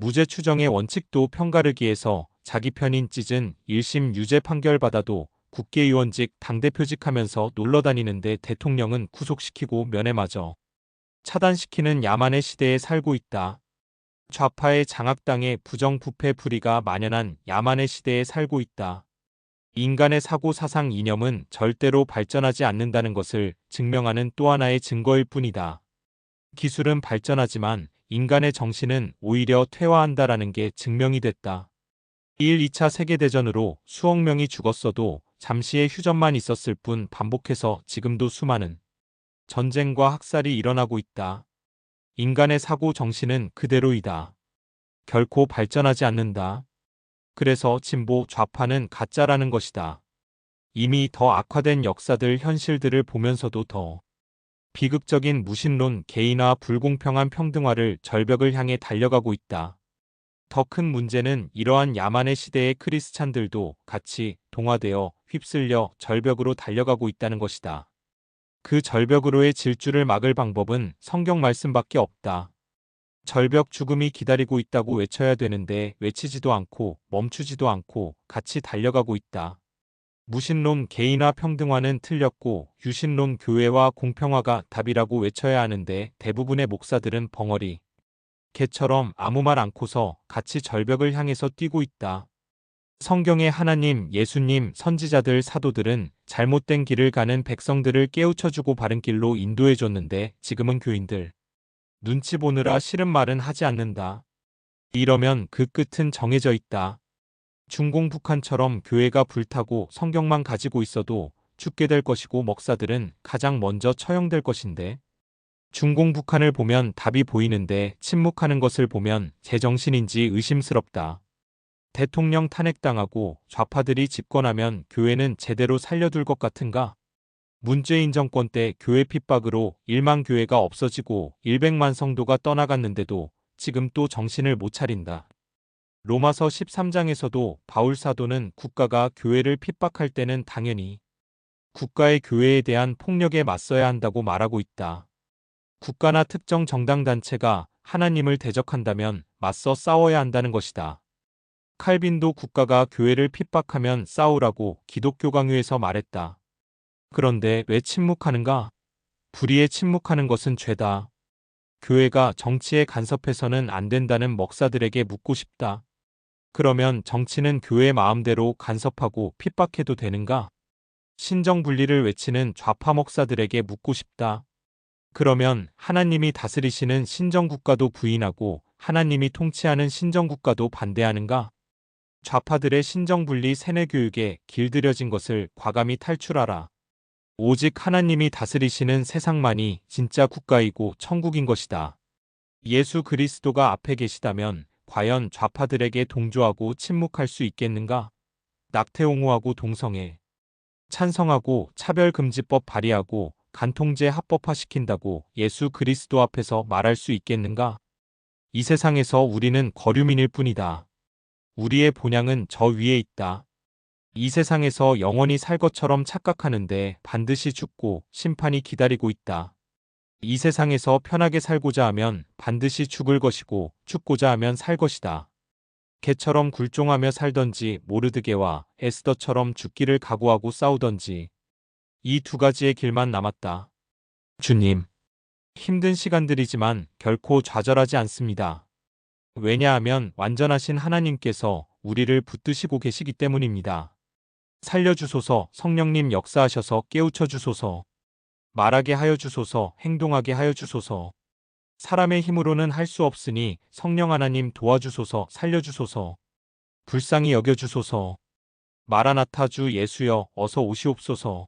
무죄 추정의 원칙도 편가르기에서 자기 편인 찢은 1심 유죄 판결받아도 국회의원직 당대표직 하면서 놀러다니는데 대통령은 구속시키고 면회 마저 차단시키는 야만의 시대에 살고 있다. 좌파의 장악당의 부정부패 불의가 만연한 야만의 시대에 살고 있다. 인간의 사고 사상 이념은 절대로 발전하지 않는다는 것을 증명하는 또 하나의 증거일 뿐이다. 기술은 발전하지만 인간의 정신은 오히려 퇴화한다라는 게 증명이 됐다. 1, 2차 세계대전으로 수억 명이 죽었어도 잠시의 휴전만 있었을 뿐 반복해서 지금도 수많은 전쟁과 학살이 일어나고 있다. 인간의 사고 정신은 그대로이다. 결코 발전하지 않는다. 그래서 진보 좌파는 가짜라는 것이다. 이미 더 악화된 역사들 현실들을 보면서도 더 비극적인 무신론 개인화 불공평한 평등화를 절벽을 향해 달려가고 있다. 더 큰 문제는 이러한 야만의 시대의 크리스찬들도 같이 동화되어 휩쓸려 절벽으로 달려가고 있다는 것이다. 그 절벽으로의 질주를 막을 방법은 성경 말씀밖에 없다. 절벽 죽음이 기다리고 있다고 외쳐야 되는데 외치지도 않고 멈추지도 않고 같이 달려가고 있다. 무신론 개인화 평등화는 틀렸고 유신론 교회와 공평화가 답이라고 외쳐야 하는데 대부분의 목사들은 벙어리 개처럼 아무 말 않고서 같이 절벽을 향해서 뛰고 있다. 성경의 하나님, 예수님, 선지자들, 사도들은 잘못된 길을 가는 백성들을 깨우쳐주고 바른 길로 인도해줬는데 지금은 교인들 눈치 보느라 싫은 말은 하지 않는다. 이러면 그 끝은 정해져 있다. 중공 북한처럼 교회가 불타고 성경만 가지고 있어도 죽게 될 것이고 먹사들은 가장 먼저 처형될 것인데 중공 북한을 보면 답이 보이는데 침묵하는 것을 보면 제정신인지 의심스럽다. 대통령 탄핵당하고 좌파들이 집권하면 교회는 제대로 살려둘 것 같은가? 문재인 정권 때 교회 핍박으로 1만 교회가 없어지고 100만 성도가 떠나갔는데도 지금 또 정신을 못 차린다. 로마서 13장에서도 바울 사도는 국가가 교회를 핍박할 때는 당연히 국가의 교회에 대한 폭력에 맞서야 한다고 말하고 있다. 국가나 특정 정당 단체가 하나님을 대적한다면 맞서 싸워야 한다는 것이다. 칼빈도 국가가 교회를 핍박하면 싸우라고 기독교 강요에서 말했다. 그런데 왜 침묵하는가? 불의에 침묵하는 것은 죄다. 교회가 정치에 간섭해서는 안 된다는 먹사들에게 묻고 싶다. 그러면 정치는 교회 마음대로 간섭하고 핍박해도 되는가? 신정 분리를 외치는 좌파 목사들에게 묻고 싶다. 그러면 하나님이 다스리시는 신정국가도 부인하고 하나님이 통치하는 신정국가도 반대하는가? 좌파들의 신정분리 세뇌교육에 길들여진 것을 과감히 탈출하라. 오직 하나님이 다스리시는 세상만이 진짜 국가이고 천국인 것이다. 예수 그리스도가 앞에 계시다면 과연 좌파들에게 동조하고 침묵할 수 있겠는가? 낙태옹호하고 동성애, 찬성하고 차별금지법 발의하고 간통죄 합법화시킨다고 예수 그리스도 앞에서 말할 수 있겠는가? 이 세상에서 우리는 거류민일 뿐이다. 우리의 본향은 저 위에 있다. 이 세상에서 영원히 살 것처럼 착각하는데 반드시 죽고 심판이 기다리고 있다. 이 세상에서 편하게 살고자 하면 반드시 죽을 것이고 죽고자 하면 살 것이다. 개처럼 굴종하며 살던지 모르드게와 에스더처럼 죽기를 각오하고 싸우던지 이 두 가지의 길만 남았다. 주님, 힘든 시간들이지만 결코 좌절하지 않습니다. 왜냐하면 완전하신 하나님께서 우리를 붙드시고 계시기 때문입니다. 살려주소서 성령님 역사하셔서 깨우쳐 주소서 말하게 하여 주소서 행동하게 하여 주소서. 사람의 힘으로는 할 수 없으니 성령 하나님 도와주소서 살려주소서. 불쌍히 여겨주소서. 마라나타 주 예수여 어서 오시옵소서